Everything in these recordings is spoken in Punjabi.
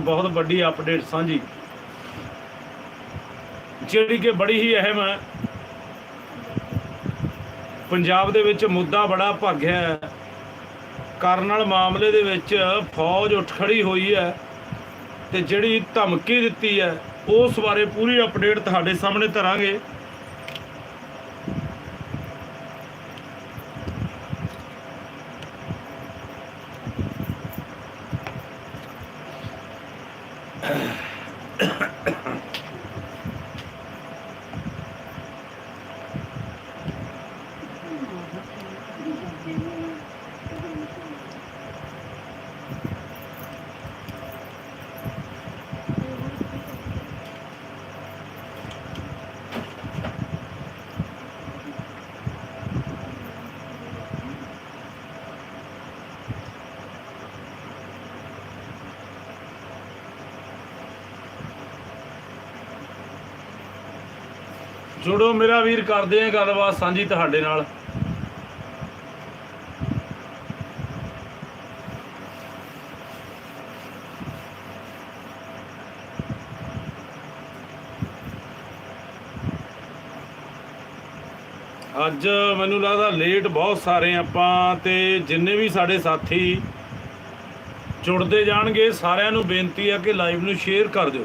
ਬਹੁਤ ਵੱਡੀ ਅਪਡੇਟ ਸਾਂਝੀ। ਜਿਹੜੀ ਕਿ ਬੜੀ ਹੀ ਅਹਿਮ ਹੈ। ਪੰਜਾਬ ਦੇ ਵਿੱਚ ਮੁੱਦਾ ਬੜਾ ਭਾਗਿਆ ਹੈ। ਕਰਨਲ ਮਾਮਲੇ ਦੇ ਵਿੱਚ ਫੌਜ ਉੱਠ ਖੜੀ ਹੋਈ ਹੈ ਤੇ ਜਿਹੜੀ ਧਮਕੀ ਦਿੱਤੀ ਹੈ, ਉਸ ਬਾਰੇ ਪੂਰੀ ਅਪਡੇਟ ਤੁਹਾਡੇ ਸਾਹਮਣੇ ਧਰਾਂਗੇ। ਜੁੜੋ ਮੇਰਾ ਵੀਰ, ਕਰਦੇ ਆ ਗੱਲਬਾਤ ਸਾਂਝੀ ਤੁਹਾਡੇ ਨਾਲ। ਅੱਜ ਮੈਨੂੰ ਲੱਗਦਾ ਲੇਟ ਬਹੁਤ ਸਾਰੇ ਆਪਾਂ ਤੇ ਜਿੰਨੇ ਵੀ ਸਾਡੇ ਸਾਥੀ ਜੁੜਦੇ ਜਾਣਗੇ, ਸਾਰਿਆਂ ਨੂੰ ਬੇਨਤੀ ਹੈ ਕਿ ਲਾਈਵ ਨੂੰ ਸ਼ੇਅਰ ਕਰ ਦਿਓ।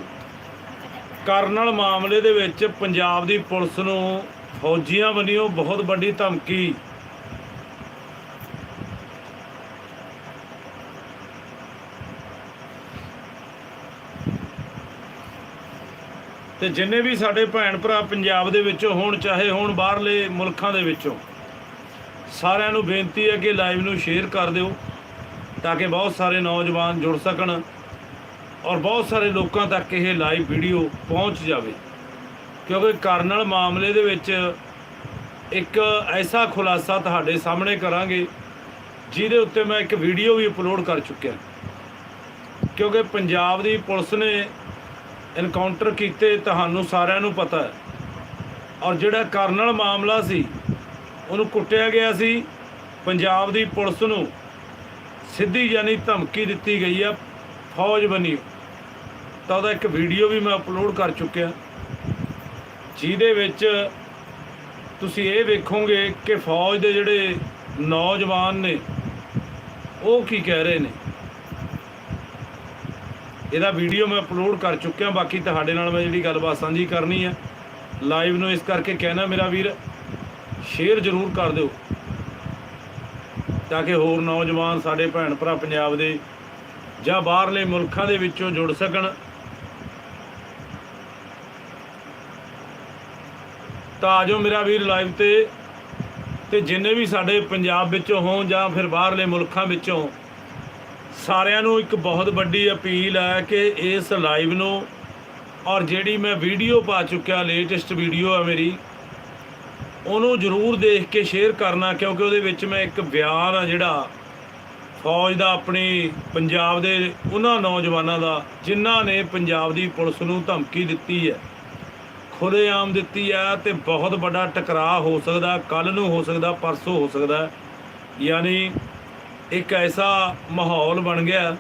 ਕਰਨਲ ਮਾਮਲੇ ਦੇ ਵਿੱਚ ਪੰਜਾਬ ਦੀ ਪੁਲਿਸ ਨੂੰ ਫੌਜੀਆਂ ਵੱਲੋਂ ਬਹੁਤ ਵੱਡੀ ਧਮਕੀ। ਤੇ ਜਿੰਨੇ ਵੀ ਸਾਡੇ ਭੈਣ ਭਰਾ ਪੰਜਾਬ ਦੇ ਵਿੱਚੋਂ ਹੋਣ, ਚਾਹੇ ਹੋਣ ਬਾਹਰਲੇ ਮੁਲਕਾਂ ਦੇ ਵਿੱਚੋਂ, ਸਾਰਿਆਂ ਨੂੰ ਬੇਨਤੀ ਹੈ ਕਿ ਲਾਈਵ ਨੂੰ ਸ਼ੇਅਰ ਕਰ ਦਿਓ, ਤਾਂ ਕਿ ਬਹੁਤ ਸਾਰੇ ਨੌਜਵਾਨ ਜੁੜ ਸਕਣ। ਔਰ ਬਹੁਤ ਸਾਰੇ ਲੋਕਾਂ ਤੱਕ ਇਹ ਲਾਈਵ ਵੀਡੀਓ ਪਹੁੰਚ ਜਾਵੇ। ਕਿਉਂਕਿ ਕਰਨਲ ਮਾਮਲੇ ਦੇ ਵਿੱਚ ਇੱਕ ਐਸਾ ਖੁਲਾਸਾ ਤੁਹਾਡੇ ਸਾਹਮਣੇ ਕਰਾਂਗੇ, ਜਿਹਦੇ ਉੱਤੇ ਮੈਂ ਇੱਕ ਵੀਡੀਓ ਵੀ ਅਪਲੋਡ ਕਰ ਚੁੱਕਿਆ। ਕਿਉਂਕਿ ਪੰਜਾਬ ਦੀ ਪੁਲਿਸ ਨੇ ਐਨਕਾਊਂਟਰ ਕੀਤੇ, ਤੁਹਾਨੂੰ ਸਾਰਿਆਂ ਨੂੰ ਪਤਾ ਹੈ। ਔਰ ਜਿਹੜਾ ਕਰਨਲ ਮਾਮਲਾ ਸੀ, ਉਹਨੂੰ ਕੁੱਟਿਆ ਗਿਆ ਸੀ। ਪੰਜਾਬ ਦੀ ਪੁਲਿਸ ਨੂੰ ਸਿੱਧੀ ਯਾਨੀ ਧਮਕੀ ਦਿੱਤੀ ਗਈ ਆ ਫੌਜ ਬਣੀ। ਤਾਂ ਉਹਦਾ ਇੱਕ ਵੀਡੀਓ ਵੀ ਮੈਂ ਅਪਲੋਡ ਕਰ ਚੁੱਕਿਆ। ਜਿਹਦੇ ਵਿੱਚ ਤੁਸੀਂ ਇਹ ਵੇਖੋਗੇ ਕਿ ਫੌਜ ਦੇ ਜਿਹੜੇ ਨੌਜਵਾਨ ਨੇ, ਉਹ ਕੀ ਕਹਿ ਰਹੇ ਨੇ। ਇਹਦਾ ਵੀਡੀਓ ਮੈਂ ਅਪਲੋਡ ਕਰ ਚੁੱਕਿਆ, ਬਾਕੀ ਤੁਹਾਡੇ ਨਾਲ ਮੈਂ ਜਿਹੜੀ ਗੱਲਬਾਤ ਸਾਂਝੀ ਕਰਨੀ ਹੈ ਲਾਈਵ ਨੂੰ ਇਸ ਕਰਕੇ ਕਹਿਣਾ ਮੇਰਾ ਵੀਰ ਸ਼ੇਅਰ ਜ਼ਰੂਰ ਕਰ ਦਿਓ। ਤਾਂ ਕਿ ਹੋਰ ਨੌਜਵਾਨ ਸਾਡੇ ਭੈਣ ਭਰਾ ਪੰਜਾਬ ਦੇ ਜਾਂ ਬਾਹਰਲੇ ਮੁਲਕਾਂ ਦੇ ਵਿੱਚੋਂ ਜੁੜ ਸਕਣ। ਤਾਂ ਆਜੋ ਮੇਰਾ ਵੀਰ ਲਾਈਵ ਤੇ। ਤੇ ਜਿੰਨੇ ਵੀ ਸਾਡੇ ਪੰਜਾਬ ਵਿੱਚੋਂ ਹੋਣ ਜਾਂ ਫਿਰ ਬਾਹਰਲੇ ਮੁਲਕਾਂ ਵਿੱਚੋਂ, ਸਾਰਿਆਂ ਨੂੰ ਇੱਕ ਬਹੁਤ ਵੱਡੀ ਅਪੀਲ ਹੈ ਕਿ ਇਸ ਲਾਈਵ ਨੂੰ, ਔਰ ਜਿਹੜੀ ਮੈਂ ਵੀਡੀਓ ਪਾ ਚੁੱਕਿਆ ਲੇਟੈਸਟ ਵੀਡੀਓ ਹੈ ਮੇਰੀ, ਉਹਨੂੰ ਜ਼ਰੂਰ ਦੇਖ ਕੇ ਸ਼ੇਅਰ ਕਰਨਾ, ਕਿਉਂਕਿ ਉਹਦੇ ਵਿੱਚ ਮੈਂ ਇੱਕ ਬਿਆਨ ਆ ਜਿਹੜਾ ਫੌਜ ਦਾ, ਆਪਣੀ ਪੰਜਾਬ ਦੇ ਉਹਨਾਂ ਨੌਜਵਾਨਾਂ ਦਾ, ਜਿਨ੍ਹਾਂ ਨੇ ਪੰਜਾਬ ਦੀ ਪੁਲਿਸ ਨੂੰ ਧਮਕੀ ਦਿੱਤੀ ਹੈ। ਖੁੱਲ੍ਹੇਆਮ ਦਿੱਤੀ ਆ ਤੇ ਬਹੁਤ ਵੱਡਾ ਟਕਰਾਅ ਹੋ ਸਕਦਾ ਕੱਲ ਨੂੰ ਹੋ ਸਕਦਾ, ਪਰਸੋਂ ਹੋ ਸਕਦਾ। ਯਾਨੀ ਇੱਕ ਐਸਾ ਮਾਹੌਲ ਬਣ ਗਿਆ,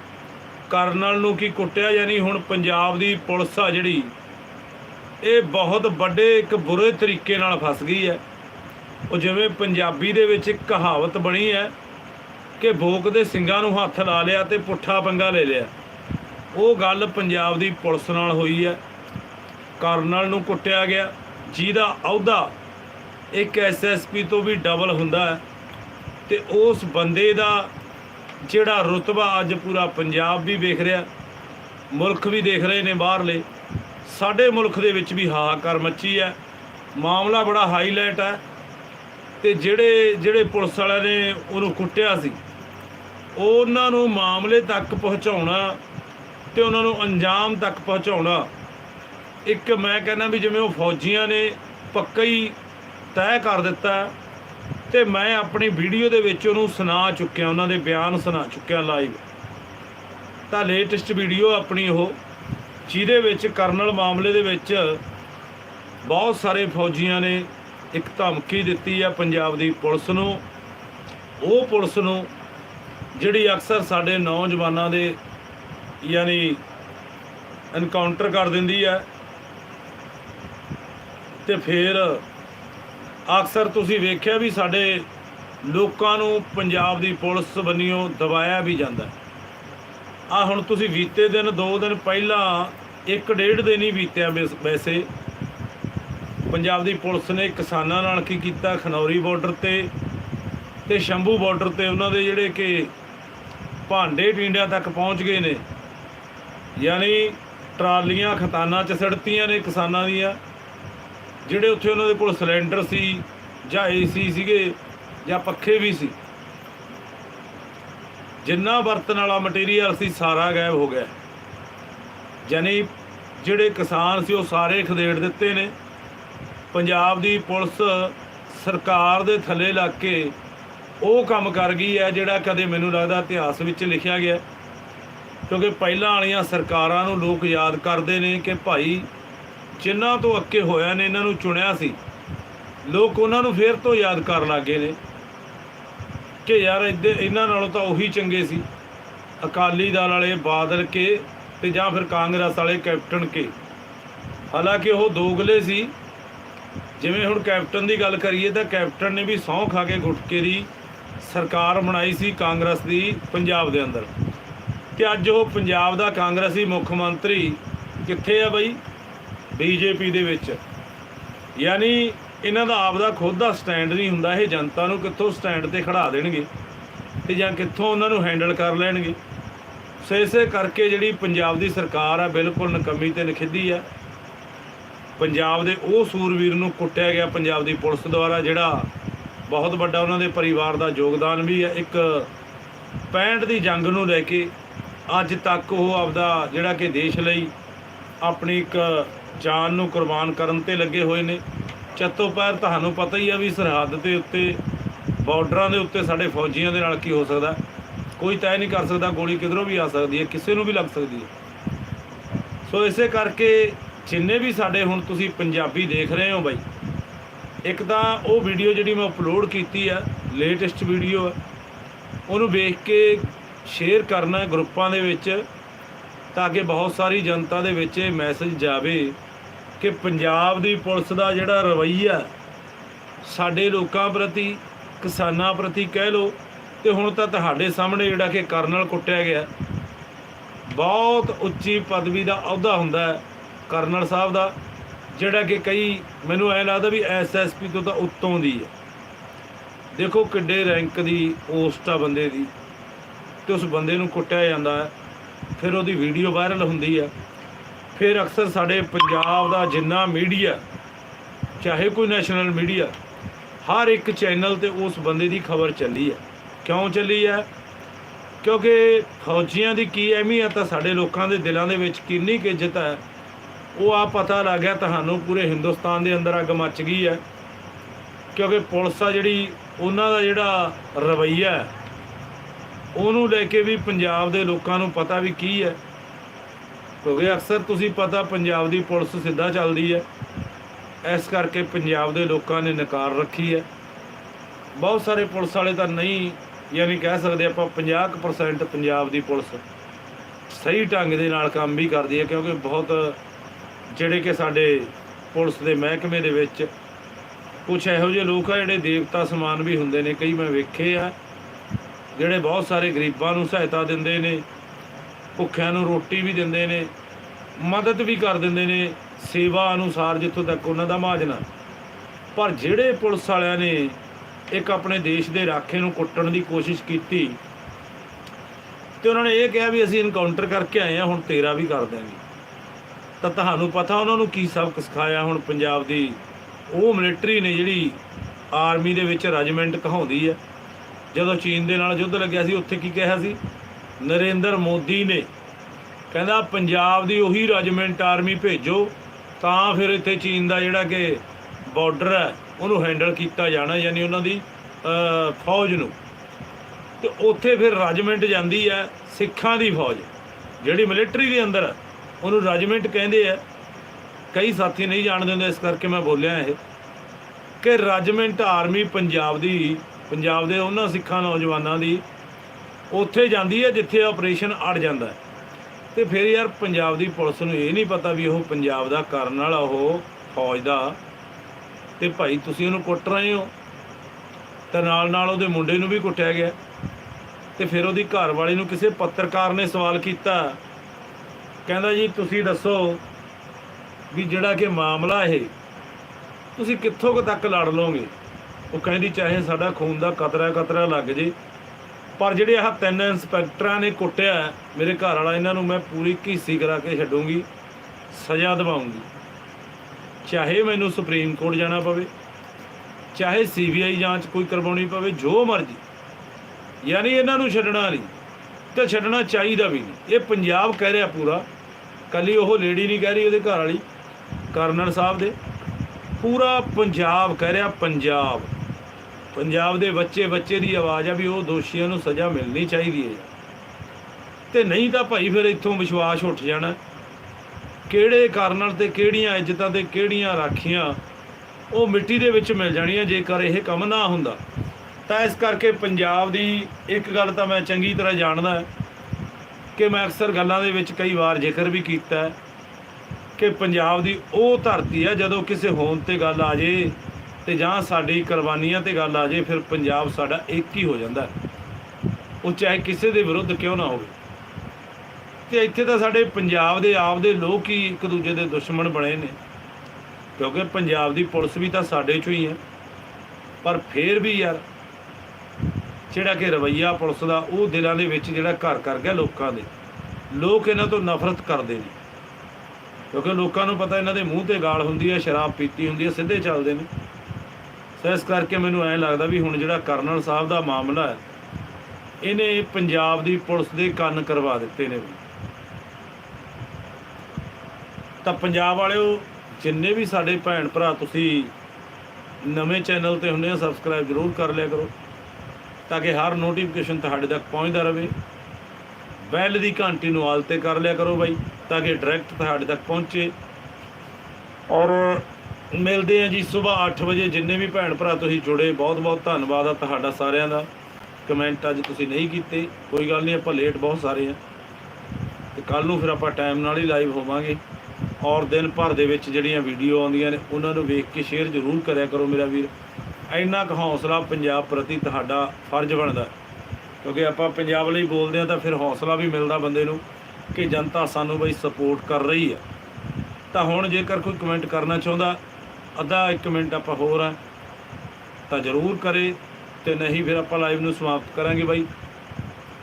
ਕਰਨਲ ਨੂੰ ਕੀ ਕੁੱਟਿਆ ਯਾਨੀ ਹੁਣ ਪੰਜਾਬ ਦੀ ਪੁਲਿਸ ਆ ਜਿਹੜੀ, ਇਹ ਬਹੁਤ ਵੱਡੇ ਇੱਕ ਬੁਰੇ ਤਰੀਕੇ ਨਾਲ ਫਸ ਗਈ ਹੈ। ਉਹ ਜਿਵੇਂ ਪੰਜਾਬੀ ਦੇ ਵਿੱਚ ਇੱਕ ਕਹਾਵਤ ਬਣੀ ਹੈ ਕਿ ਭੋਕ ਦੇ ਸਿੰਘਾਂ ਨੂੰ ਹੱਥ ਲਾ ਲਿਆ ਤੇ ਪੁੱਠਾ ਪੰਗਾ ਲੈ ਲਿਆ। ਉਹ ਗੱਲ ਪੰਜਾਬ ਦੀ ਪੁਲਿਸ ਨਾਲ ਹੋਈ ਹੈ। ਕਰਨਲ ਨੂੰ ਕੁੱਟਿਆ ਗਿਆ। ਜਿਹਦਾ ਅਹੁਦਾ ਇੱਕ ਐਸਐਸਪੀ ਤੋਂ ਵੀ ਡਬਲ ਹੁੰਦਾ ਹੈ। ਤੇ ਉਸ ਬੰਦੇ ਦਾ ਜਿਹੜਾ ਰੁਤਬਾ ਅੱਜ ਪੂਰਾ ਪੰਜਾਬ ਵੀ ਵੇਖ ਰਿਹਾ, ਮੁਲਕ ਵੀ ਦੇਖ ਰਹੇ ਨੇ ਬਾਹਰਲੇ। ਸਾਡੇ ਮੁਲਕ ਦੇ ਵਿੱਚ ਵੀ ਹਾਹਾਕਾਰ ਮੱਚੀ ਹੈ। ਮਾਮਲਾ ਬੜਾ ਹਾਈਲਾਈਟ ਹੈ। ਤੇ ਜਿਹੜੇ ਜਿਹੜੇ ਪੁਲਿਸ ਵਾਲਿਆਂ ਨੇ ਉਹਨੂੰ ਕੁੱਟਿਆ ਸੀ, ਉਹਨਾਂ ਨੂੰ ਮਾਮਲੇ ਤੱਕ ਪਹੁੰਚਾਉਣਾ ਤੇ ਉਹਨਾਂ ਨੂੰ ਅੰਜਾਮ ਤੱਕ ਪਹੁੰਚਾਉਣਾ ਇੱਕ ਮੈਂ ਕਹਿੰਦਾ ਵੀ ਜਿਵੇਂ ਉਹ ਫੌਜੀਆਂ ਨੇ ਪੱਕਾ ਹੀ ਤੈਅ ਕਰ ਦਿੱਤਾ ਹੈ ਤੇ ਮੈਂ ਆਪਣੀ ਵੀਡੀਓ ਦੇ ਵਿੱਚ ਉਹਨੂੰ ਸੁਣਾ ਚੁੱਕਿਆ, ਉਹਨਾਂ ਦੇ ਬਿਆਨ ਸੁਣਾ ਚੁੱਕਿਆ ਲਾਈਵ ਤਾਂ ਲੇਟੈਸਟ ਵੀਡੀਓ ਆਪਣੀ ਉਹ, ਜਿਹਦੇ ਵਿੱਚ ਕਰਨਲ ਮਾਮਲੇ ਦੇ ਵਿੱਚ ਬਹੁਤ ਸਾਰੇ ਫੌਜੀਆਂ ਨੇ ਇੱਕ ਧਮਕੀ ਦਿੱਤੀ ਆ ਪੰਜਾਬ ਦੀ ਪੁਲਿਸ ਨੂੰ। ਉਹ ਪੁਲਿਸ ਨੂੰ ਜਿਹੜੀ ਅਕਸਰ ਸਾਡੇ ਨੌਜਵਾਨਾਂ ਦੇ ਯਾਨੀ ਐਨਕਾਊਂਟਰ ਕਰ ਦਿੰਦੀ ਹੈ ਤੇ ਫਿਰ ਅਕਸਰ ਤੁਸੀਂ ਵੇਖਿਆ ਵੀ ਸਾਡੇ ਲੋਕਾਂ ਨੂੰ ਪੰਜਾਬ ਦੀ ਪੁਲਿਸ ਬੰਨਿਓ ਦਬਾਇਆ ਵੀ ਜਾਂਦਾ ਆ ਹੁਣ ਤੁਸੀਂ ਬੀਤੇ ਦਿਨ 2 ਦਿਨ ਪਹਿਲਾਂ ਇੱਕ ਡੇਢ ਦਿਨ ਹੀ ਬੀਤਿਆ ਵੈਸ- ਵੈਸੇ। ਪੰਜਾਬ ਦੀ ਪੁਲਿਸ ਨੇ ਕਿਸਾਨਾਂ ਨਾਲ ਕੀ ਕੀਤਾ? ਖਨੌਰੀ ਬਾਰਡਰ ਤੇ ਤੇ ਸ਼ੰਭੂ ਬਾਰਡਰ ਤੇ ਉਹਨਾਂ ਦੇ ਜਿਹੜੇ ਕਿ ਭਾਂਡੇ ਟਿੰਡਿਆਂ ਤੱਕ ਪਹੁੰਚ ਗਏ ਨੇ। ਯਾਨੀ ਟਰਾਲੀਆਂ ਖਤਾਨਾਂ 'ਚ ਸੜਤੀਆਂ ਨੇ ਕਿਸਾਨਾਂ ਦੀਆਂ। ਜਿਹੜੇ ਉੱਥੇ ਉਹਨਾਂ ਦੇ ਕੋਲ ਸਿਲੰਡਰ ਸੀ ਜਾਂ ਏਸੀ ਸੀਗੇ ਜਾਂ ਪੱਖੇ ਵੀ ਸੀ, ਜਿੰਨਾ ਵਰਤਣ ਵਾਲਾ ਮਟੀਰੀਅਲ ਸੀ ਸਾਰਾ ਗਾਇਬ ਹੋ ਗਿਆ। ਯਾਨੀ ਜਿਹੜੇ ਕਿਸਾਨ ਸੀ ਉਹ ਸਾਰੇ ਖਦੇੜ ਦਿੱਤੇ ਨੇ। ਪੰਜਾਬ ਦੀ ਪੁਲਿਸ ਸਰਕਾਰ ਦੇ ਥੱਲੇ ਲੱਗ ਕੇ ਉਹ ਕੰਮ ਕਰ ਗਈ ਹੈ ਜਿਹੜਾ ਕਦੇ ਮੈਨੂੰ ਲੱਗਦਾ ਇਤਿਹਾਸ ਵਿੱਚ ਲਿਖਿਆ ਗਿਆ। ਕਿਉਂਕਿ ਪਹਿਲਾਂ ਵਾਲੀਆਂ ਸਰਕਾਰਾਂ ਨੂੰ ਲੋਕ ਯਾਦ ਕਰਦੇ ਨੇ ਕਿ ਭਾਈ ਜਿਨ੍ਹਾਂ ਤੋਂ ਅੱਕੇ ਹੋਇਆ ਨੇ ਇਹਨਾਂ ਨੂੰ ਚੁਣਿਆ ਸੀ, ਲੋਕ ਉਹਨਾਂ ਨੂੰ ਫੇਰ ਤੋਂ ਯਾਦ ਕਰਨ ਲੱਗੇ ਨੇ ਕਿ ਯਾਰ ਇੱਦੇ, ਇਹਨਾਂ ਨਾਲੋਂ ਤਾਂ ਉਹੀ ਚੰਗੇ ਸੀ। ਅਕਾਲੀ ਦਲ ਵਾਲੇ ਬਾਦਲ ਕੇ ਤੇ ਜਾਂ ਫਿਰ ਕਾਂਗਰਸ ਵਾਲੇ ਕੈਪਟਨ ਕੇ। ਹਾਲਾਂਕਿ ਉਹ ਦੋਗਲੇ ਸੀ। ਜਿਵੇਂ ਹੁਣ ਕੈਪਟਨ ਦੀ ਗੱਲ ਕਰੀਏ ਤਾਂ ਕੈਪਟਨ ਨੇ ਵੀ ਸਹੁੰ ਖਾ ਕੇ ਗੁਟਕੇ ਦੀ ਸਰਕਾਰ ਬਣਾਈ ਸੀ ਕਾਂਗਰਸ ਦੀ ਪੰਜਾਬ ਦੇ ਅੰਦਰ। ਤੇ ਅੱਜ ਉਹ ਪੰਜਾਬ ਦਾ ਕਾਂਗਰਸੀ ਮੁੱਖ ਮੰਤਰੀ ਕਿੱਥੇ ਆ ਬਈ? ਬੀਜੇਪੀ ਦੇ ਵਿੱਚ। ਯਾਨੀ ਇਹਨਾਂ ਦਾ ਆਪਦਾ ਖੁਦ ਦਾ ਸਟੈਂਡ ਨਹੀਂ ਹੁੰਦਾ, ਇਹ ਜਨਤਾ ਨੂੰ ਕਿੱਥੋਂ ਸਟੈਂਡ ਤੇ ਖੜਾ ਦੇਣਗੇ ਤੇ ਜਾਂ ਕਿੱਥੋਂ ਉਹਨਾਂ ਨੂੰ ਹੈਂਡਲ ਕਰ ਲੈਣਗੇ। ਸੋ ਇਸੇ ਕਰਕੇ ਜਿਹੜੀ ਪੰਜਾਬ ਦੀ ਸਰਕਾਰ ਆ, ਬਿਲਕੁਲ ਨਕਮੀ ਤੇ ਨਖਿੱਧੀ ਆ। ਪੰਜਾਬ ਦੇ ਉਹ ਸੂਰਵੀਰ ਨੂੰ ਕੁੱਟਿਆ ਗਿਆ ਪੰਜਾਬ ਦੀ ਪੁਲਿਸ ਦੁਆਰਾ, ਜਿਹੜਾ ਬਹੁਤ ਵੱਡਾ ਉਹਨਾਂ ਦੇ ਪਰਿਵਾਰ ਦਾ ਯੋਗਦਾਨ ਵੀ ਹੈ ਇੱਕ 65 ਦੀ ਜੰਗ ਨੂੰ ਲੈ ਕੇ ਅੱਜ ਤੱਕ ਉਹ ਆਪਦਾ ਜਿਹੜਾ ਕਿ ਦੇਸ਼ ਲਈ ਆਪਣੀ ਇੱਕ ਜਾਨ ਨੂੰ ਕੁਰਬਾਨ ਕਰਨ ਤੇ ਲੱਗੇ ਹੋਏ ਨੇ। ਚੱਤੋ ਪੈਰ ਤੁਹਾਨੂੰ ਪਤਾ ਹੀ ਆ ਵੀ ਸਰਹੱਦ ਦੇ ਉੱਤੇ, ਬਾਰਡਰਾਂ ਦੇ ਉੱਤੇ ਸਾਡੇ ਫੌਜੀਆਂ ਦੇ ਨਾਲ ਕੀ ਹੋ ਸਕਦਾ। ਕੋਈ ਤੈਅ ਨਹੀਂ ਕਰ ਸਕਦਾ ਗੋਲੀ ਕਿਧਰੋਂ ਵੀ ਆ ਸਕਦੀ ਹੈ, ਕਿਸੇ ਨੂੰ ਵੀ ਲੱਗ ਸਕਦੀ ਹੈ। ਸੋ ਇਸੇ ਕਰਕੇ ਜਿੰਨੇ ਵੀ ਸਾਡੇ ਹੁਣ ਤੁਸੀਂ ਪੰਜਾਬੀ ਦੇਖ ਰਹੇ ਹੋ ਬਾਈ, ਇੱਕ ਤਾਂ ਉਹ ਵੀਡੀਓ ਜਿਹੜੀ ਮੈਂ ਅਪਲੋਡ ਕੀਤੀ ਆ ਲੇਟੈਸਟ ਵੀਡੀਓ ਆ, ਉਹਨੂੰ ਵੇਖ ਕੇ ਸ਼ੇਅਰ ਕਰਨਾ ਗਰੁੱਪਾਂ ਦੇ ਵਿੱਚ, ਤਾਂ ਕਿ ਬਹੁਤ ਸਾਰੀ ਜਨਤਾ ਦੇ ਵਿੱਚ ਇਹ ਮੈਸੇਜ ਜਾਵੇ। ਕਿ ਪੰਜਾਬ ਦੀ ਪੁਲਿਸ ਦਾ ਜਿਹੜਾ ਰਵੱਈਆ ਸਾਡੇ ਲੋਕਾਂ ਪ੍ਰਤੀ, ਕਿਸਾਨਾਂ ਪ੍ਰਤੀ ਕਹਿ ਲੋ ਤੇ ਹੁਣ ਤਾਂ ਤੁਹਾਡੇ ਸਾਹਮਣੇ ਜਿਹੜਾ ਕਿ ਕਰਨਲ ਕੁੱਟਿਆ ਗਿਆ। ਬਹੁਤ ਉੱਚੀ ਪਦਵੀ ਦਾ ਅਹੁਦਾ ਹੁੰਦਾ ਹੈ ਕਰਨਲ ਸਾਹਿਬ ਦਾ, ਜਿਹੜਾ ਕਿ ਕਈ, ਮੈਨੂੰ ਐ ਲੱਗਦਾ ਵੀ ਐਸਐਸਪੀ ਤੋਂ ਤਾਂ ਉੱਤੋਂ ਦੀ ਹੈ। ਦੇਖੋ ਕਿੱਡੇ ਰੈਂਕ ਦੀ ਪੋਸਟ ਆ ਬੰਦੇ ਦੀ, ਤੇ ਉਸ ਬੰਦੇ ਨੂੰ ਕੁੱਟਿਆ ਜਾਂਦਾ ਹੈ, ਫਿਰ ਉਹਦੀ ਵੀਡੀਓ ਵਾਇਰਲ ਹੁੰਦੀ ਹੈ। ਫਿਰ ਅਕਸਰ ਸਾਡੇ ਪੰਜਾਬ ਦਾ ਜਿੰਨਾ ਮੀਡੀਆ, ਚਾਹੇ ਕੋਈ ਨੈਸ਼ਨਲ ਮੀਡੀਆ, ਹਰ ਇੱਕ ਚੈਨਲ ਤੇ ਉਸ ਬੰਦੇ ਦੀ ਖਬਰ ਚੱਲੀ ਹੈ। ਕਿਉਂ ਚੱਲੀ ਹੈ? ਕਿਉਂਕਿ ਫੌਜੀਆਂ ਦੀ ਕੀ ਅਹਿਮੀਅਤ ਹੈ, ਸਾਡੇ ਲੋਕਾਂ ਦੇ ਦਿਲਾਂ ਦੇ ਵਿੱਚ ਕਿੰਨੀ ਕੁ ਇੱਜ਼ਤ ਹੈ, ਉਹ ਆ ਪਤਾ ਲੱਗ ਗਿਆ, ਤੁਹਾਨੂੰ ਪੂਰੇ ਹਿੰਦੁਸਤਾਨ ਦੇ ਅੰਦਰ ਅੱਗ ਮੱਚ ਗਈ ਹੈ। ਕਿਉਂਕਿ ਪੁਲਿਸ ਆ ਜਿਹੜੀ, ਉਹਨਾਂ ਦਾ ਜਿਹੜਾ ਰਵੱਈਆ ਉਹਨੂੰ ਲੈ ਕੇ ਵੀ ਪੰਜਾਬ ਦੇ ਲੋਕਾਂ ਨੂੰ ਪਤਾ ਵੀ ਕੀ ਹੈ। ਕਿਉਂਕਿ ਅਕਸਰ ਤੁਸੀਂ ਪਤਾ ਪੰਜਾਬ ਦੀ ਪੁਲਿਸ ਸਿੱਧਾ ਚੱਲਦੀ ਹੈ। ਇਸ ਕਰਕੇ ਪੰਜਾਬ ਦੇ ਲੋਕਾਂ ਨੇ ਨਕਾਰ ਰੱਖੀ ਹੈ। ਬਹੁਤ ਸਾਰੇ ਪੁਲਿਸ ਵਾਲੇ ਤਾਂ ਨਹੀਂ ਯਾਨੀ ਕਹਿ ਸਕਦੇ ਆਪਾਂ 50% ਪੰਜਾਬ ਦੀ ਪੁਲਿਸ ਸਹੀ ਢੰਗ ਦੇ ਨਾਲ ਕੰਮ ਵੀ ਕਰਦੀ ਹੈ ਕਿਉਂਕਿ ਬਹੁਤ ਜਿਹੜੇ ਕਿ ਸਾਡੇ ਪੁਲਿਸ ਦੇ ਮਹਿਕਮੇ ਦੇ ਵਿੱਚ ਕੁਝ ਇਹੋ ਜਿਹੇ ਲੋਕ ਆ ਜਿਹੜੇ ਦੇਵਤਾ ਸਮਾਨ ਵੀ ਹੁੰਦੇ ਨੇ। ਕਈ ਮੈਂ ਵੇਖੇ ਆ, ਜਿਹੜੇ ਬਹੁਤ ਸਾਰੇ ਗਰੀਬਾਂ ਨੂੰ ਸਹਾਇਤਾ ਦਿੰਦੇ ਨੇ। ਭੁੱਖਿਆਂ ਨੂੰ ਰੋਟੀ ਵੀ ਦਿੰਦੇ ਨੇ, ਮਦਦ ਵੀ ਕਰ ਦਿੰਦੇ ਨੇ, ਸੇਵਾ ਅਨੁਸਾਰ ਜਿੱਥੋਂ ਤੱਕ ਉਹਨਾਂ ਦਾ ਮਾਜਨਾ ਪਰ ਜਿਹੜੇ ਪੁਲਿਸ ਵਾਲਿਆਂ ਨੇ ਇੱਕ ਆਪਣੇ ਦੇਸ਼ ਦੇ ਰਾਖੇ ਨੂੰ ਕੁੱਟਣ ਦੀ ਕੋਸ਼ਿਸ਼ ਕੀਤੀ, ਤੇ ਉਹਨਾਂ ਨੇ ਇਹ ਕਿਹਾ ਵੀ ਅਸੀਂ ਇਨਕਾਊਂਟਰ ਕਰਕੇ ਆਏ ਆ ਹੁਣ ਤੇਰਾ ਵੀ ਕਰ ਦਾਂਗੇ ਤਾਂ ਤੁਹਾਨੂੰ ਪਤਾ ਉਹਨਾਂ ਨੂੰ ਕੀ ਸਬਕ ਸਿਖਾਇਆ ਹੁਣ ਪੰਜਾਬ ਦੀ, ਉਹ ਮਿਲਟਰੀ ਨੇ ਜਿਹੜੀ ਆਰਮੀ ਦੇ ਵਿੱਚ ਰੈਜੀਮੈਂਟ ਕਹਾਉਂਦੀ ਹੈ ਜਦੋਂ ਚੀਨ ਦੇ ਨਾਲ ਯੁੱਧ ਲੱਗਿਆ ਸੀ, ਉੱਥੇ ਕੀ ਕਿਹਾ ਸੀ? ਨਰਿੰਦਰ ਮੋਦੀ ਨੇ ਕਹਿੰਦਾ, ਪੰਜਾਬ ਦੀ ਉਹੀ ਰੈਜੀਮੈਂਟ ਆਰਮੀ ਭੇਜੋ, ਤਾਂ ਫਿਰ ਇੱਥੇ ਚੀਨ ਦਾ ਜਿਹੜਾ ਕਿ ਬਾਰਡਰ ਹੈ, ਉਹਨੂੰ ਹੈਂਡਲ ਕੀਤਾ ਜਾਣਾ, ਯਾਨੀ ਉਹਨਾਂ ਦੀ ਫੌਜ ਨੂੰ। ਤੇ ਉੱਥੇ ਫਿਰ ਰੈਜੀਮੈਂਟ ਜਾਂਦੀ ਹੈ, ਸਿੱਖਾਂ ਦੀ ਫੌਜ, ਜਿਹੜੀ ਮਿਲਟਰੀ ਦੇ ਅੰਦਰ ਉਹਨੂੰ ਰੈਜੀਮੈਂਟ ਕਹਿੰਦੇ ਆ। ਕਈ ਸਾਥੀ ਨਹੀਂ ਜਾਣਦੇ ਹੁੰਦੇ ਇਸ ਕਰਕੇ ਮੈਂ ਬੋਲਿਆ ਇਹ, ਕਿ ਰੈਜੀਮੈਂਟ ਆਰਮੀ ਪੰਜਾਬ ਦੀ, ਪੰਜਾਬ ਦੇ ਉਹਨਾਂ ਸਿੱਖਾਂ, ਨੌਜਵਾਨਾਂ ਦੀ ਉੱਥੇ ਜਾਂਦੀ ਹੈ ਜਿੱਥੇ ਆਪਰੇਸ਼ਨ ਅੜ ਜਾਂਦਾ ਹੈ। ਤੇ ਫਿਰ ਯਾਰ ਪੰਜਾਬ ਦੀ ਪੁਲਿਸ ਨੂੰ ਇਹ ਨਹੀਂ ਪਤਾ ਵੀ ਉਹ ਪੰਜਾਬ ਦਾ ਕਰਨ ਵਾਲਾ ਉਹ ਫੌਜ ਦਾ। ਤੇ ਭਾਈ ਤੁਸੀਂ ਉਹਨੂੰ ਕੁੱਟ ਰਹੇ ਹੋ। ਤੇ ਨਾਲ ਨਾਲ ਉਹਦੇ ਮੁੰਡੇ ਨੂੰ ਵੀ ਕੁੱਟਿਆ ਗਿਆ। ਤੇ ਫਿਰ ਉਹਦੀ ਘਰ ਵਾਲੀ ਨੂੰ ਕਿਸੇ ਪੱਤਰਕਾਰ ਨੇ ਸਵਾਲ ਕੀਤਾ। ਕਹਿੰਦਾ ਜੀ, ਤੁਸੀਂ ਦੱਸੋ ਵੀ ਜਿਹੜਾ ਕਿ ਮਾਮਲਾ ਇਹ, ਤੁਸੀਂ ਕਿੱਥੋਂ ਕੁ ਤੱਕ ਲੜ ਲਓਗੇ? ਉਹ ਕਹਿੰਦੀ, ਚਾਹੇ ਸਾਡਾ ਖੂਨ ਦਾ ਕਤਰਾ ਕਤਰਾ ਲੱਗ ਜੇ ਪਰ ਜਿਹੜੇ ਆਹ ਤਿੰਨ ਇੰਸਪੈਕਟਰਾਂ ਨੇ ਕੁੱਟਿਆ ਮੇਰੇ ਘਰ ਵਾਲਾ, ਇਹਨਾਂ ਨੂੰ ਮੈਂ ਪੂਰੀ ਘੀਸੀ ਕਰਾ ਕੇ ਛੱਡੂੰਗੀ, ਸਜ਼ਾ ਦਿਵਾਉਂਗੀ। ਚਾਹੇ ਮੈਨੂੰ ਸੁਪਰੀਮ ਕੋਰਟ ਜਾਣਾ ਪਵੇ, ਚਾਹੇ ਸੀਬੀਆਈ ਜਾਂਚ ਕੋਈ ਕਰਵਾਉਣੀ ਪਵੇ, ਜੋ ਮਰਜ਼ੀ। ਯਾਨੀ ਇਹਨਾਂ ਨੂੰ ਛੱਡਣਾ ਨਹੀਂ, ਤੇ ਛੱਡਣਾ ਚਾਹੀਦਾ ਵੀ ਨਹੀਂ। ਇਹ ਪੰਜਾਬ ਕਹਿ ਰਿਹਾ ਪੂਰਾ। ਕੱਲੀ ਉਹ ਲੇਡੀ ਨਹੀਂ ਕਹਿ ਰਹੀ ਉਹਦੇ ਘਰ ਵਾਲੀ, ਕਰਨਲ ਸਾਹਿਬ ਦੇ। ਪੂਰਾ ਪੰਜਾਬ ਕਹਿ ਰਿਹਾ ਪੰਜਾਬ। ਪੰਜਾਬ ਦੇ ਬੱਚੇ ਬੱਚੇ ਦੀ ਆਵਾਜ਼ ਆ ਵੀ ਉਹ ਦੋਸ਼ੀਆਂ ਨੂੰ ਸਜ਼ਾ ਮਿਲਣੀ ਚਾਹੀਦੀ ਹੈ। ਤੇ ਨਹੀਂ ਤਾਂ ਭਾਈ ਫਿਰ ਇੱਥੋਂ ਵਿਸ਼ਵਾਸ ਉੱਠ ਜਾਣਾ। ਕਿਹੜੇ ਕਾਰਨਾਂ ਤੇ ਕਿਹੜੀਆਂ ਇੱਜ਼ਤਾਂ ਤੇ ਕਿਹੜੀਆਂ ਰਾਖੀਆਂ ਉਹ ਮਿੱਟੀ ਦੇ ਵਿੱਚ ਮਿਲ ਜਾਣੀਆਂ ਜੇਕਰ ਇਹ ਕੰਮ ਨਾ ਹੁੰਦਾ। ਤਾਂ ਇਸ ਕਰਕੇ ਪੰਜਾਬ ਦੀ ਇੱਕ ਗੱਲ ਤਾਂ ਮੈਂ ਚੰਗੀ ਤਰ੍ਹਾਂ ਜਾਣਦਾ ਕਿ ਮੈਂ ਅਕਸਰ ਗੱਲਾਂ ਦੇ ਵਿੱਚ ਕਈ ਵਾਰ ਜ਼ਿਕਰ ਵੀ ਕੀਤਾ ਕਿ ਪੰਜਾਬ ਦੀ ਉਹ ਧਰਤੀ ਹੈ ਜਦੋਂ ਕਿਸੇ ਹੋਣ ਤੇ ਗੱਲ ਆ ਜੇ ਤੇ ਜਾਂ ਸਾਡੀ ਕੁਰਬਾਨੀਆਂ ਤੇ ਗੱਲ ਆ ਜੇ, ਫਿਰ ਪੰਜਾਬ ਸਾਡਾ ਇੱਕ ਹੀ ਹੋ ਜਾਂਦਾ। ਉਹ ਚਾਹੇ ਕਿਸੇ ਦੇ ਵਿਰੁੱਧ ਕਿਉਂ ਨਾ ਹੋਵੇ। ਤੇ ਇੱਥੇ ਤਾਂ ਸਾਡੇ ਪੰਜਾਬ ਦੇ ਆਪ ਦੇ ਲੋਕ ਹੀ ਇੱਕ ਦੂਜੇ ਦੇ ਦੁਸ਼ਮਣ ਬਣੇ ਨੇ। ਕਿਉਂਕਿ ਪੰਜਾਬ ਦੀ ਪੁਲਿਸ ਵੀ ਤਾਂ ਸਾਡੇ ਚੋਂ ਹੀ ਹੈ। ਪਰ ਫੇਰ ਵੀ ਯਾਰ, ਜਿਹੜਾ ਕਿ ਰਵਈਆ ਪੁਲਿਸ ਦਾ, ਉਹ ਦਿਲਾਂ ਦੇ ਵਿੱਚ ਜਿਹੜਾ ਘਰ ਕਰ ਗਿਆ ਲੋਕਾਂ ਦੇ। ਲੋਕ ਇਹਨਾਂ ਤੋਂ ਨਫ਼ਰਤ ਕਰਦੇ ਨੇ। ਕਿਉਂਕਿ ਲੋਕਾਂ ਨੂੰ ਪਤਾ ਇਹਨਾਂ ਦੇ ਮੂੰਹ ਤੇ ਗਾਲ ਹੁੰਦੀ ਹੈ, ਸ਼ਰਾਬ ਪੀਤੀ ਹੁੰਦੀ ਹੈ, ਸਿੱਧੇ ਚੱਲਦੇ ਨੇ। ਸੋ ਇਸ ਕਰਕੇ ਮੈਨੂੰ ਐਂ ਲੱਗਦਾ ਵੀ ਹੁਣ ਜਿਹੜਾ ਕਰਨਲ ਸਾਹਿਬ ਦਾ ਮਾਮਲਾ ਹੈ, ਇਹਨੇ ਪੰਜਾਬ ਦੀ ਪੁਲਿਸ ਦੇ ਕੰਨ ਕਰਵਾ ਦਿੱਤੇ ਨੇ। ਤਾਂ ਪੰਜਾਬ ਵਾਲਿਓ, ਜਿੰਨੇ ਵੀ ਸਾਡੇ ਭੈਣ ਭਰਾ ਤੁਸੀਂ ਨਵੇਂ ਚੈਨਲ ਤੇ ਹੁੰਦੇ ਆ, ਸਬਸਕ੍ਰਾਈਬ ਜ਼ਰੂਰ ਕਰ ਲਿਆ ਕਰੋ, ਤਾਂ ਕਿ ਹਰ ਨੋਟੀਫਿਕੇਸ਼ਨ ਤੁਹਾਡੇ ਤੱਕ ਪਹੁੰਚਦਾ ਰਹੇ। ਬੈਲ ਦੀ ਘੰਟੀ ਨੂੰ ਆਲ ਤੇ ਕਰ ਲਿਆ ਕਰੋ ਬਾਈ, ਤਾਂ ਕਿ ਡਾਇਰੈਕਟ ਤੁਹਾਡੇ ਤੱਕ ਪਹੁੰਚੇ। ਔਰ ਮਿਲਦੇ ਆ ਜੀ ਸਵੇਰ 8 ਵਜੇ। ਜਿੰਨੇ ਵੀ ਭੈਣ ਭਰਾ ਤੁਸੀਂ ਜੁੜੇ, ਬਹੁਤ ਬਹੁਤ ਧੰਨਵਾਦ ਆ ਤੁਹਾਡਾ ਸਾਰਿਆਂ ਦਾ। ਕਮੈਂਟ ਅੱਜ ਤੁਸੀਂ ਨਹੀਂ ਕੀਤੇ। ਕੋਈ ਗੱਲ ਨਹੀਂ, ਆਪਾਂ ਲੇਟ ਬਹੁਤ ਸਾਰੇ ਆ। ਤੇ ਕੱਲ ਨੂੰ ਫਿਰ ਆਪਾਂ ਟਾਈਮ ਨਾਲ ਹੀ ਲਾਈਵ ਹੋਵਾਂਗੇ। ਔਰ ਦਿਨ ਭਰ ਦੇ ਵਿੱਚ ਜਿਹੜੀਆਂ ਵੀਡੀਓ ਆਉਂਦੀਆਂ ਨੇ, ਉਹਨਾਂ ਨੂੰ ਵੇਖ ਕੇ ਸ਼ੇਅਰ ਜ਼ਰੂਰ ਕਰਿਆ ਕਰੋ ਮੇਰਾ ਵੀਰ। ਇੰਨਾ ਕੁ ਹੌਸਲਾ ਪੰਜਾਬ ਪ੍ਰਤੀ ਤੁਹਾਡਾ ਫਰਜ਼ ਬਣਦਾ। ਕਿਉਂਕਿ ਆਪਾਂ ਪੰਜਾਬ ਲਈ ਬੋਲਦੇ ਆ ਤਾਂ ਫਿਰ ਹੌਸਲਾ ਵੀ ਮਿਲਦਾ ਬੰਦੇ ਨੂੰ ਕਿ ਜਨਤਾ ਸਾਨੂੰ ਬਈ ਸਪੋਰਟ ਕਰ ਰਹੀ ਆ। ਤਾਂ ਹੁਣ ਜੇਕਰ ਕੋਈ ਕਮੈਂਟ ਕਰਨਾ ਚਾਹੁੰਦਾ ਅੱਧਾ ਇੱਕ ਮਿੰਟ ਆਪਾਂ ਹੋਰ ਆ, ਤਾਂ ਜ਼ਰੂਰ ਕਰੇ ਤੇ ਨਹੀਂ ਫਿਰ ਆਪਾਂ ਲਾਈਵ ਨੂੰ ਸਮਾਪਤ ਕਰਾਂਗੇ ਬਾਈ।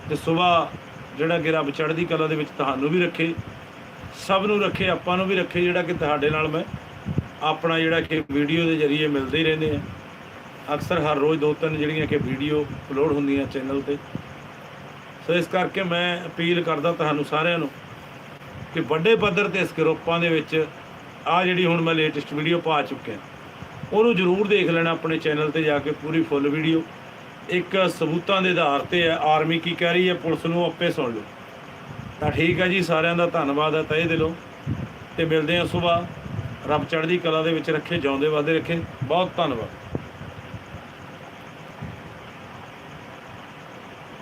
ਤੇ ਸਵੇਰ ਜਿਹੜਾ ਕਿ ਰੱਬ ਚੜ੍ਹਦੀ ਕਲਾ ਦੇ ਵਿੱਚ ਤੁਹਾਨੂੰ ਵੀ ਰੱਖੇ, ਸਭ ਨੂੰ ਰੱਖੇ, ਆਪਾਂ ਨੂੰ ਵੀ ਰੱਖੇ, ਜਿਹੜਾ ਕਿ ਤੁਹਾਡੇ ਨਾਲ ਮੈਂ ਆਪਣਾ ਜਿਹੜਾ ਕਿ ਵੀਡੀਓ ਦੇ ਜ਼ਰੀਏ ਮਿਲਦੇ ਹੀ ਰਹਿੰਦੇ ਆ। ਅਕਸਰ ਹਰ ਰੋਜ਼ ਦੋ ਤਿੰਨ ਜਿਹੜੀਆਂ ਕਿ ਵੀਡੀਓ ਅਪਲੋਡ ਹੁੰਦੀਆਂ ਚੈਨਲ ਤੇ। ਸੋ ਇਸ ਕਰਕੇ ਮੈਂ ਅਪੀਲ ਕਰਦਾ ਤੁਹਾਨੂੰ ਸਾਰਿਆਂ ਨੂੰ ਕਿ ਵੱਡੇ ਪੱਧਰ ਤੇ ਇਸ ਗਰੁੱਪਾਂ ਦੇ ਵਿੱਚ ਆ ਜਿਹੜੀ ਹੁਣ ਮੈਂ ਲੇਟੈਸਟ ਵੀਡੀਓ ਪਾ ਚੁੱਕਿਆ। ਉਹਨੂੰ ਜ਼ਰੂਰ ਦੇਖ ਲੈਣਾ ਆਪਣੇ ਚੈਨਲ ਤੇ ਜਾ ਕੇ ਪੂਰੀ ਫੁੱਲ ਵੀਡੀਓ ਇੱਕ ਸਬੂਤਾਂ ਦੇ ਆਧਾਰ ਤੇ ਹੈ ਆਰਮੀ ਕੀ ਕਹਿ ਰਹੀ ਹੈ, ਪੁਲਿਸ ਨੂੰ ਆਪੇ ਸੁਣ ਲਓ। ਤਾਂ ਠੀਕ ਹੈ ਜੀ, ਸਾਰਿਆਂ ਦਾ ਧੰਨਵਾਦ ਹੈ ਤਹਿ ਦਿਲੋਂ। ਤੇ ਮਿਲਦੇ ਹਾਂ ਸਵੇਰ ਰੱਬ ਚੜ੍ਹਦੀ ਕਲਾ ਦੇ ਵਿੱਚ ਰੱਖੇ, ਜਾਉਂਦੇ ਵਾਦੇ ਰੱਖੇ। ਬਹੁਤ ਧੰਨਵਾਦ।